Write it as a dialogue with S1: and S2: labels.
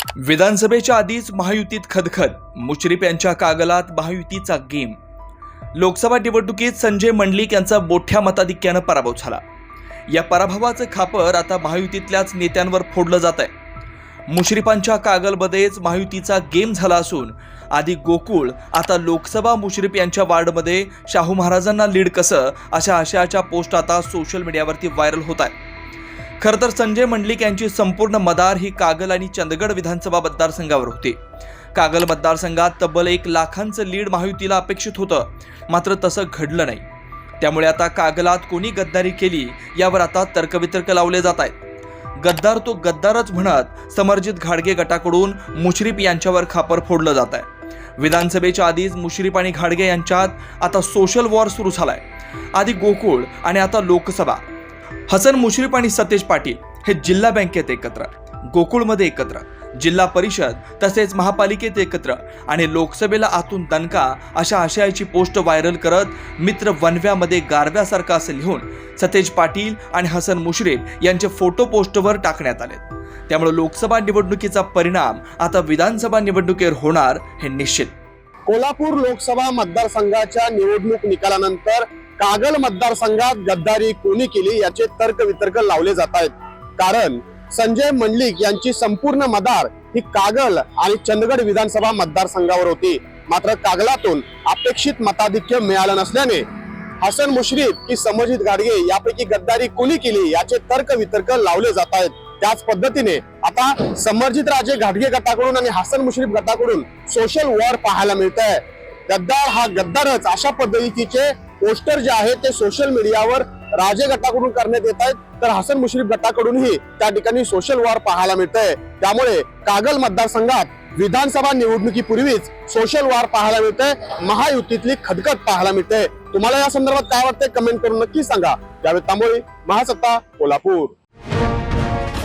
S1: विधानसभेच्या आधीच महायुतीत खदखद मुश्रीफ यांच्या कागलात महायुतीचा गेम. लोकसभा निवडणुकीत संजय मंडलिक यांचा मोठ्या मताधिक्यानं पराभव झाला. या पराभवाचं खापर आता महायुतीतल्याच नेत्यांवर फोडलं जात आहे मुश्रीफांच्या कागलमध्येच महायुतीचा गेम झाला असून आधी गोकुळ आता लोकसभा मुश्रीफ यांच्या वार्डमध्ये शाहू महाराजांना लीड कसं अशा आशयाच्या पोस्ट आता सोशल मीडियावरती व्हायरल होत आहे खरं तर संजय मंडलिक यांची संपूर्ण मदार ही कागल आणि चंदगड विधानसभा मतदारसंघावर होती. कागल मतदारसंघात तब्बल एक लाखांचं लीड महायुतीला अपेक्षित होतं मात्र तसं घडलं नाही. त्यामुळे आता कागलात कोणी गद्दारी केली यावर आता तर्कवितर्क लावले जात आहेत. गद्दार तो गद्दारच म्हणत समर्जित घाडगे गटाकडून मुश्रीफ यांच्यावर खापर फोडलं जात आहे. विधानसभेच्या आधीच मुश्रीफ आणि घाडगे यांच्यात आता सोशल वॉर सुरू झालाय. आधी गोकुळ आणि आता लोकसभा. हसन मुश्रीफ आणि सतेज पाटील हे जिल्हा बँकेत एकत्र गोकुळमध्ये एकत्र जिल्हा परिषद तसेच महापालिकेत एकत्र आणि लोकसभेला आतून दणका अशा आशयाची पोस्ट व्हायरल करत मित्र वनव्यामध्ये गारव्यासारखा असं लिहून सतेज पाटील आणि हसन मुश्रीफ यांचे फोटो पोस्टवर टाकण्यात आले. त्यामुळे लोकसभा निवडणुकीचा परिणाम आता विधानसभा निवडणुकीवर होणार हे निश्चित.
S2: कोल्हापूर लोकसभा मतदारसंघाच्या निवडणूक निकालानंतर कागल मतदारसंघात गद्दारी कोणी केली याचे तर्क वितर्क लावले जात आहेत. कारण संजय मंडलिक यांची संपूर्ण मदार ही कागल आणि चंदगड विधानसभा मतदारसंघावर होती. मात्र कागलातून अपेक्षित मताधिक्य मिळालं नसल्याने हसन मुश्रीफ की समजित गाडगे यापैकी गद्दारी कोणी केली याचे तर्क वितर्क लावले जात आहेत. त्याच पद्धतीने आता समर्जित राजे घाटगे गटाकडून आणि हसन मुश्रीफ गटाकडून सोशल वॉर पाहायला मिळत आहे गद्दार हा गद्दारच अशा पद्धतीचे पोस्टर जे आहे ते सोशल मीडियावर राजे गटाकडून करण्यात येत आहेत. तर हसन मुश्रीफ गटाकडूनही त्या ठिकाणी सोशल वॉर पाहायला मिळत आहे त्यामुळे कागल मतदारसंघात विधानसभा निवडणुकीपूर्वीच सोशल वॉर पाहायला मिळते महायुतीतली खदखद पाहायला मिळते तुम्हाला या संदर्भात काय वाटतंय? कमेंट करून नक्की सांगा. यावेळी तांबोळी महासत्ता कोल्हापूर.